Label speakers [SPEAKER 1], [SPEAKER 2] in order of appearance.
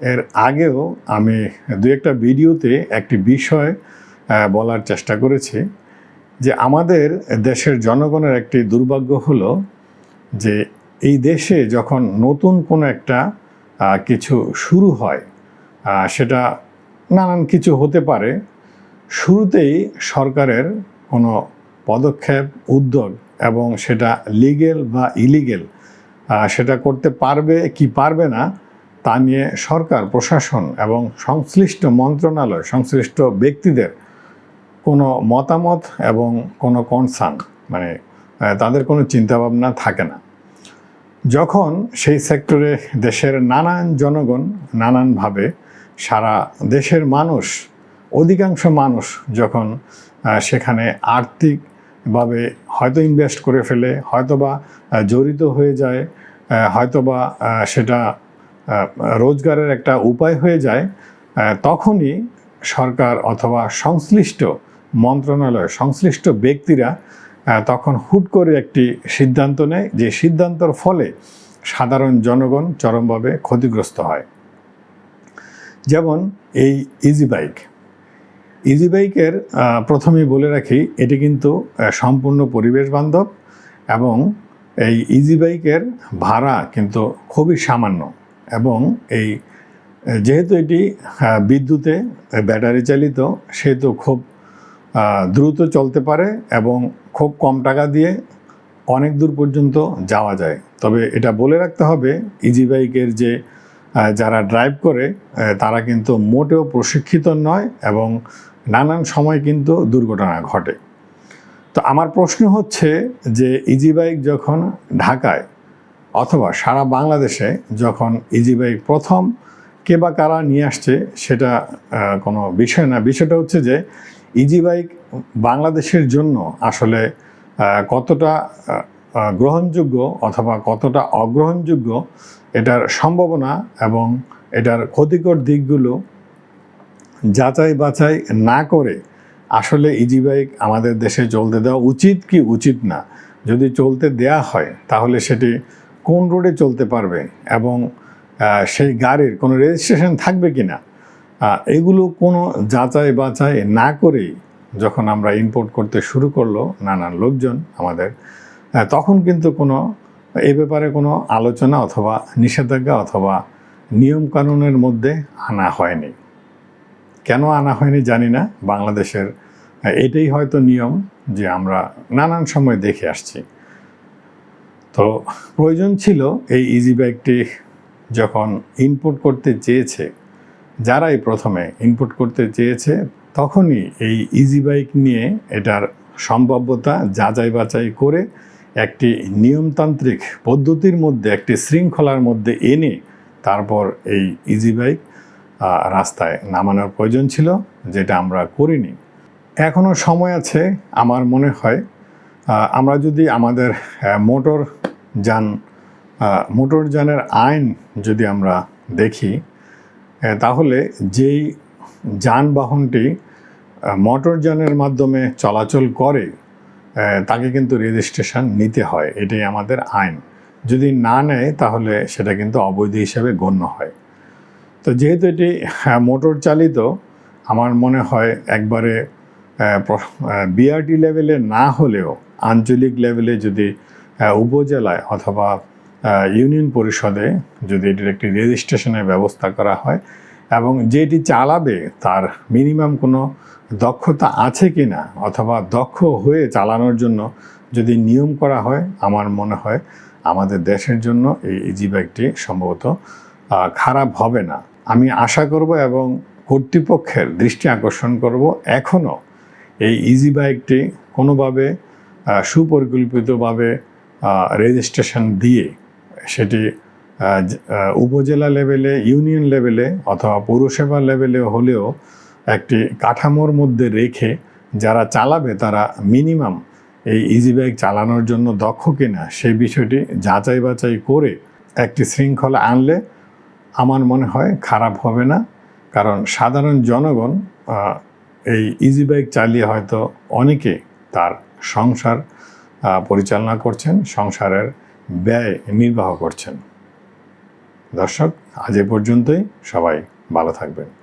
[SPEAKER 1] এর আগেও আমি দু একটা ভিডিওতে একটি বিষয় বলার চেষ্টা করেছি যে আমাদের দেশের জনগণের একটি দুর্ভাগ্য হলো যে এই দেশে যখন নতুন কোনো একটা কিছু শুরু হয় সেটা নানান কিছু হতে পারে, শুরুতেই সরকারের কোনো পদক্ষেপ, উদ্যোগ এবং সেটা লিগেল বা ইলিগেল সেটা করতে পারবে কি পারবে না তা নিয়ে সরকার, প্রশাসন এবং সংশ্লিষ্ট মন্ত্রণালয়, সংশ্লিষ্ট ব্যক্তিদের কোনো মতামত এবং কোনো কনসার্ন মানে তাদের কোনো চিন্তাভাবনা থাকে না। যখন সেই সেক্টরে দেশের নানান জনগণ নানানভাবে সারা দেশের মানুষ, অধিকাংশ মানুষ যখন সেখানে আর্থিকভাবে হয়তো ইনভেস্ট করে ফেলে, হয়তোবা জড়িত হয়ে যায় হয়তোবা সেটা রোজগারের একটা উপায় হয়ে যায় তখনই সরকার অথবা সংশ্লিষ্ট মন্ত্রণালয়, সংশ্লিষ্ট ব্যক্তিরা তখন হুট করে একটি সিদ্ধান্ত নেয় যে সিদ্ধান্তর ফলে সাধারণ জনগণ চরমভাবে ক্ষতিগ্রস্ত হয়। যেমন এই ইজি বাইক ইজি বাইকের প্রথমেই বলে রাখি, এটি কিন্তু সম্পূর্ণ পরিবেশ বান্ধব এবং এই ইজি বাইকের ভাড়া কিন্তু খুবই সামান্য। এবং এই যেহেতু এটি বিদ্যুতে ব্যাটারি চালিত, সেহেতু খুব দ্রুত চলতে পারে এবং খুব কম টাকা দিয়ে অনেক দূর পর্যন্ত যাওয়া যায়। তবে এটা বলে রাখতে হবে ইজি বাইকের যে যারা ড্রাইভ করে তারা কিন্তু মোটেও প্রশিক্ষিত নয় এবং নানান সময় কিন্তু দুর্ঘটনা ঘটে। তো আমার প্রশ্ন হচ্ছে যে ইজি বাইক যখন ঢাকায় অথবা সারা বাংলাদেশে যখন ইজি বাইক প্রথম কে বা কারা নিয়ে আসছে সেটা কোনো বিষয় না। বিষয়টা হচ্ছে যে ইজি বাইক বাংলাদেশের জন্য আসলে কতটা গ্রহণযোগ্য অথবা কতটা অগ্রহণযোগ্য এটার সম্ভাবনা এবং এটার ক্ষতিকর দিকগুলো যাচাই বাছাই না করে আসলে ইজি বাইক আমাদের দেশে চলতে দেওয়া উচিত কি উচিত না। যদি চলতে দেয়া হয় তাহলে সেটি কোন রোডে চলতে পারবে এবং সেই গাড়ির কোনো রেজিস্ট্রেশন থাকবে কি না এগুলো কোনো যাচাই বাছাই না করেই যখন আমরা ইম্পোর্ট করতে শুরু করল নানান লোকজন আমাদের তখন কিন্তু কোনো, এ ব্যাপারে কোনো আলোচনা অথবা নিষেধাজ্ঞা অথবা নিয়মকানুনের মধ্যে আনা হয়নি। কেন আনা হয়নি জানি না, বাংলাদেশের, এটাই হয়তো নিয়ম যে আমরা নানান সময় দেখে আসছি। তো প্রয়োজন ছিল এই ইজি ব্যাগটি যখন ইনপুট করতে চেয়েছে, যারাই প্রথমে ইনপুট করতে চেয়েছে, তখনই এই ইজি বাইক নিয়ে এটার সম্ভাব্যতা যাচাই বাছাই করে একটি নিয়মতান্ত্রিক পদ্ধতির মধ্যে, একটি শৃঙ্খলার মধ্যে এনে তারপর এই ইজি বাইক রাস্তায় নামানোর প্রয়োজন ছিল, যেটা আমরা করিনি। এখনও সময় আছে, আমার মনে হয়। আমরা যদি আমাদের মোটর যান আহ, মোটর যানের আইন যদি আমরা দেখি তাহলে যেই যানবাহনটি মোটরযানের মাধ্যমে চলাচল করে তাকে কিন্তু রেজিস্ট্রেশন নিতে হয়। এটাই আমাদের আইন। যদি না নেয় তাহলে সেটা কিন্তু অবৈধ হিসেবে গণ্য হয়। তো যেহেতু এটি হ্যাঁ, মোটর চালিত আমার মনে হয় একবারে বিআরটি লেভেলে না হলেও আঞ্চলিক লেভেলে যদি উপজেলায় অথবা ইউনিয়ন পরিষদে যদি এটির একটি রেজিস্ট্রেশনের ব্যবস্থা করা হয় এবং যেটি চালাবে তার মিনিমাম কোনো দক্ষতা আছে কি না অথবা দক্ষ হয়ে চালানোর জন্য যদি নিয়ম করা হয়, আমার মনে হয় আমাদের দেশের জন্য এই ইজি বাইকটি সম্ভবত খারাপ হবে না। আমি আশা করব এবং কর্তৃপক্ষের দৃষ্টি আকর্ষণ করব এখনও এই ইজি বাইকটি কোনোভাবে সুপরিকল্পিতভাবে রেজিস্ট্রেশন দিয়ে সেটি উপজেলা লেভেলে ইউনিয়ন লেভেলে অথবা পৌরসভা লেভেলে হলেও একটি কাঠামোর মধ্যে রেখে যারা চালাবে, তারা মিনিমাম এই ইজি বাইক চালানোর জন্য দক্ষ কিনা সেই বিষয়টি যাচাই বাছাই করে একটি শৃঙ্খলা আনলে আমার মনে হয় খারাপ হবে না। কারণ সাধারণ জনগণ এই ইজি বাইক চালিয়ে হয়তো অনেকে তার সংসার পরিচালনা করছেন সংসারের ব্যয় নির্বাহ করছেন। দর্শক আজ এ পর্যন্তই। সবাই ভালো থাকবেন।